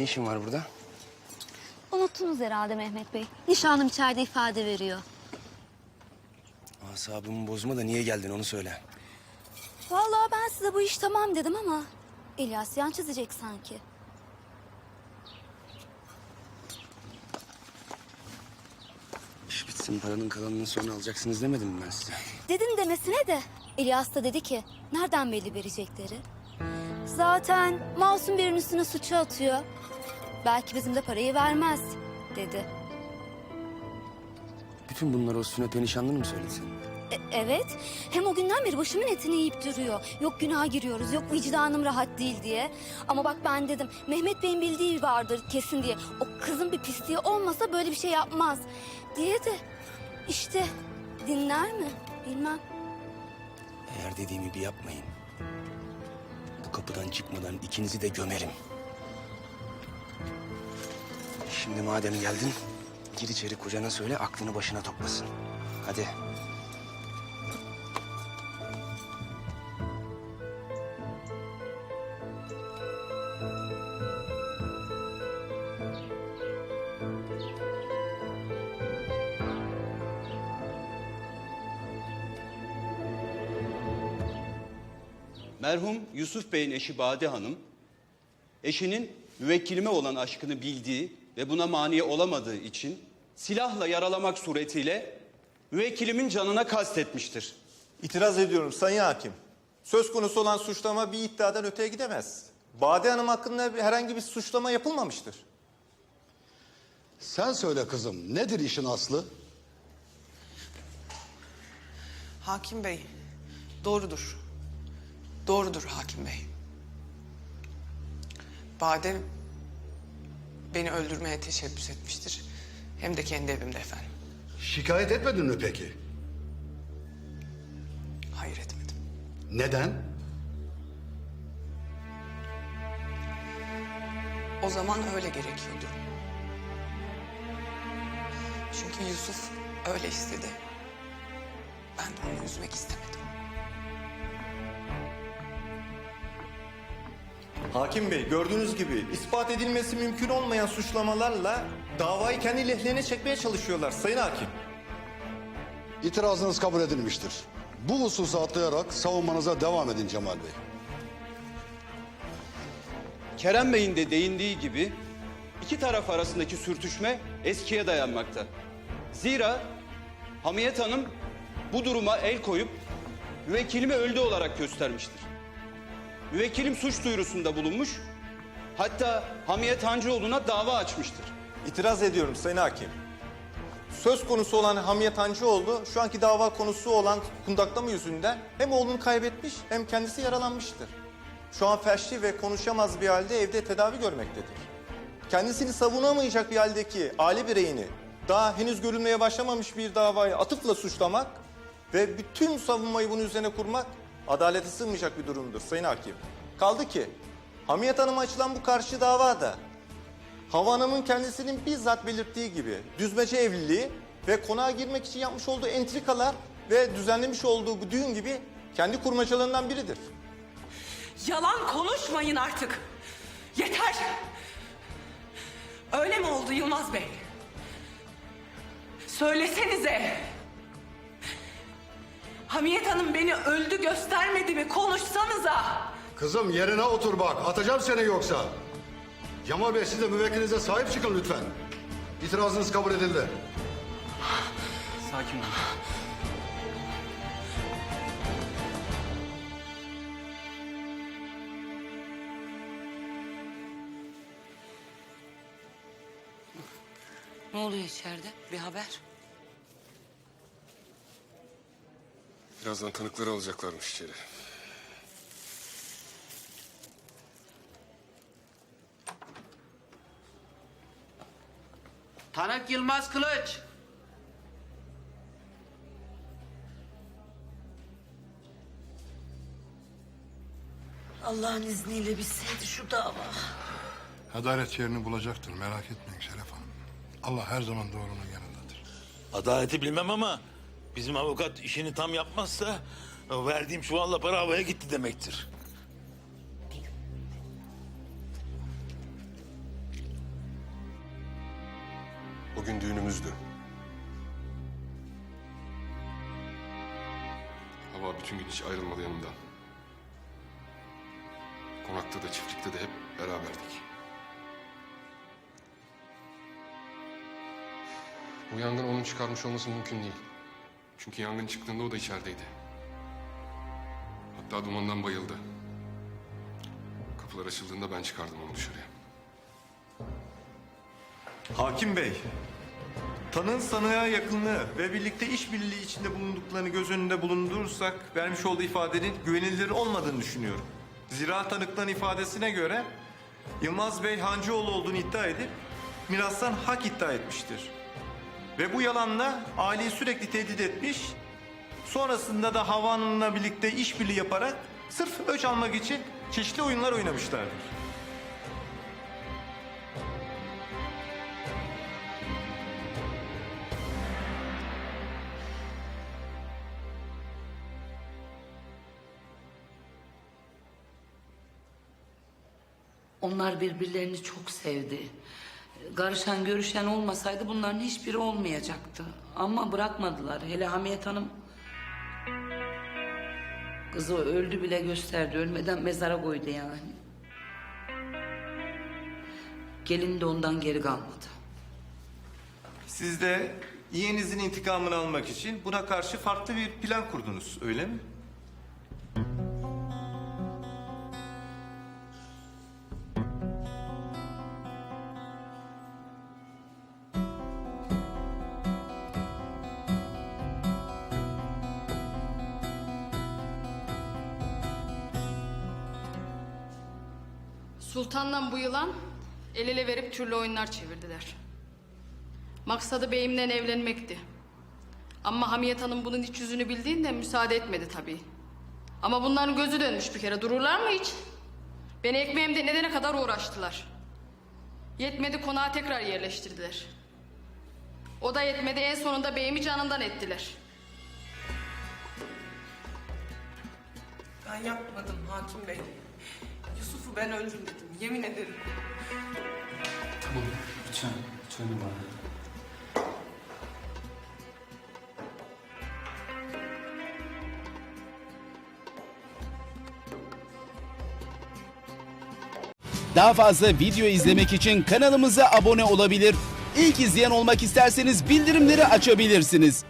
Ne işin var burada? Unuttunuz herhalde Mehmet Bey. Nişanlım içeride ifade veriyor. Asabımı bozma da niye geldin onu söyle. Vallahi ben size bu iş tamam dedim ama... ...İlyas yan çizecek sanki. İş bitsin paranın kalanını sonra alacaksınız demedim mi ben size? Dedim demesine de İlyas da dedi ki nereden belli verecekleri? Zaten masum birinin üstüne suçu atıyor. Belki bizim de parayı vermez dedi. Bütün bunları o sünepe nişanlını mı söyledin? E- evet. Hem o günden beri başımın etini yiyip duruyor. Yok günaha giriyoruz, yok vicdanım rahat değil diye. Ama bak ben dedim Mehmet Bey'in bildiği vardır kesin diye. O kızın bir pisliği olmasa böyle bir şey yapmaz diye de işte dinler mi bilmem. Eğer dediğimi bir yapmayın. Bu kapıdan çıkmadan ikinizi de gömerim. Şimdi madem geldin, gir içeri kocana söyle aklını başına toplasın. Hadi. Merhum Yusuf Bey'in eşi Bade Hanım, eşinin müvekkilime olan aşkını bildiği ve buna mani olamadığı için silahla yaralamak suretiyle müvekkilimin canına kastetmiştir. İtiraz ediyorum Sayın Hakim. Söz konusu olan suçlama bir iddiadan öteye gidemez. Bade Hanım hakkında bir- herhangi bir suçlama yapılmamıştır. Sen söyle kızım, nedir işin aslı? Hakim Bey, doğrudur. Doğrudur Hakim Bey. Bade beni öldürmeye teşebbüs etmiştir. Hem de kendi evimde efendim. Şikayet etmedin mi peki? Hayır etmedim. Neden? O zaman öyle gerekiyordu. Çünkü Yusuf öyle istedi. Ben de onu üzmek istemedim. Hakim Bey gördüğünüz gibi ispat edilmesi mümkün olmayan suçlamalarla davayı kendi lehlerine çekmeye çalışıyorlar Sayın Hakim. İtirazınız kabul edilmiştir. Bu hususu atlayarak savunmanıza devam edin Cemal Bey. Kerem Bey'in de değindiği gibi iki taraf arasındaki sürtüşme eskiye dayanmakta. Zira Hamiyet Hanım bu duruma el koyup müvekkilimi öldü olarak göstermiştir. Müvekkilim suç duyurusunda bulunmuş, hatta Hamiyet Hancıoğlu'na dava açmıştır. İtiraz ediyorum Sayın Hakim. Söz konusu olan Hamiyet Hancıoğlu şu anki dava konusu olan kundaklama yüzünden hem oğlunu kaybetmiş hem kendisi yaralanmıştır. Şu an felçli ve konuşamaz bir halde evde tedavi görmektedir. Kendisini savunamayacak bir haldeki aile bireyini daha henüz görülmeye başlamamış bir davayı atıfla suçlamak ve bütün savunmayı bunun üzerine kurmak adalete sığmayacak bir durumdur Sayın Hakim. Kaldı ki Hamiyet Hanım'a açılan bu karşı davada Hava Hanım'ın kendisinin bizzat belirttiği gibi düzmece evliliği ve konağa girmek için yapmış olduğu entrikalar ve düzenlemiş olduğu bu düğün gibi kendi kurmacalarından biridir. Yalan konuşmayın artık. Yeter. Öyle mi oldu Yılmaz Bey? Söylesenize. Hamiyet Hanım beni öldü göstermedi mi? Konuşsanıza. Kızım yerine otur bak, atacağım seni yoksa. Cemal Bey siz de müvekkilinize sahip çıkın lütfen. İtirazınız kabul edildi. Sakin ol. Ne oluyor içeride? Bir haber? Birazdan tanıkları alacaklarmış içeri. Tanık Yılmaz Kılıç. Allah'ın izniyle bitseydi şu dava. Adalet yerini bulacaktır merak etmeyin Şeref Hanım. Allah her zaman doğrunun yanındadır. Adaleti bilmem ama bizim avukat işini tam yapmazsa verdiğim çuvalla para havaya gitti demektir. gün düğünümüzdü. Hava bütün gün hiç ayrılmadı yanımdan. Konakta da çiftlikte de hep beraberdik. Bu yangın onun çıkarmış olması mümkün değil. Çünkü yangın çıktığında o da içerideydi. Hatta dumandan bayıldı. Kapılar açıldığında ben çıkardım onu dışarıya. Hakim Bey, tanığın sanığa yakınlığı ve birlikte işbirliği içinde bulunduklarını göz önünde bulundurursak vermiş olduğu ifadenin güvenilir olmadığını düşünüyorum. Zira tanıkların ifadesine göre Yılmaz Bey Hancıoğlu olduğunu iddia edip mirastan hak iddia etmiştir. Ve bu yalanla aileyi sürekli tehdit etmiş. Sonrasında da Hava Hanım'la birlikte işbirliği yaparak sırf öç almak için çeşitli oyunlar oynamışlardır. Onlar birbirlerini çok sevdi. Karışan görüşen olmasaydı bunların hiçbiri olmayacaktı. Ama bırakmadılar. Hele Hamiyet Hanım kızı öldü bile gösterdi. Ölmeden mezara koydu yani. Gelin de ondan geri kalmadı. Siz de yeğeninizin intikamını almak için buna karşı farklı bir plan kurdunuz, öyle mi? Sultan'la bu yılan el ele verip türlü oyunlar çevirdiler. Maksadı beyimle evlenmekti. Ama Hamiyet Hanım bunun iç yüzünü bildiğinde müsaade etmedi tabii. Ama bunların gözü dönmüş bir kere. Dururlar mı hiç? Beni ekmeğimde nedene kadar uğraştılar. Yetmedi konağa tekrar yerleştirdiler. O da yetmedi en sonunda beyimi canından ettiler. Ben yapmadım hakim bey. Yusuf'u ben öldürmedim. Yemin ederim. Tamam lütfen. Lütfen bana. Daha fazla video izlemek için kanalımıza abone olabilir. İlk izleyen olmak isterseniz bildirimleri açabilirsiniz.